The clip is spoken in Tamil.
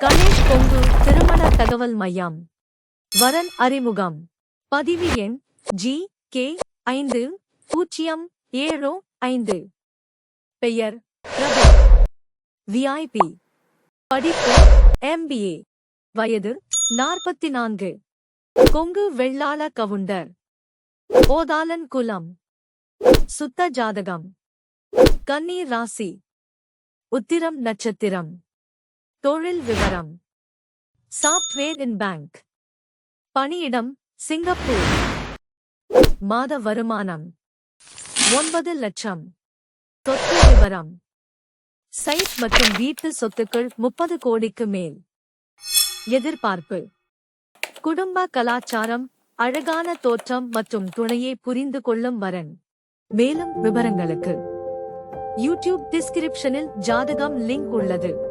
கணேஷ் கொங்கு திருமண தகவல் மையம். வரன் அறிமுகம். பதிவு எண் ஜி கே ஐந்து பூஜ்ஜியம் ஏழு ஐந்து. பெயர் பிரபு. விஐபி படிப்பு எம்பிஏ வயது நாற்பத்தி நான்கு கொங்கு வெள்ளாள கவுண்டர். ஓதாலன் குலம் சுத்த ஜாதகம். கன்னி ராசி. உத்திரம் நட்சத்திரம். தொழில் விவரம். Software in bank. பணியிடம் சிங்கப்பூர். மாத வருமானம். ஒன்பது லட்சம். சொத்து விவரம். சைட் மற்றும் வீட்டு சொத்துக்கள் முப்பது கோடிக்கு மேல். எதிர்பார்ப்பு. குடும்ப கலாச்சாரம் அழகான தோற்றம் மற்றும் துணையை புரிந்து கொள்ளும் வரன். மேலும் விவரங்களுக்கு. யூடியூப் டிஸ்கிரிப்ஷனில் ஜாதகம் லிங்க் உள்ளது.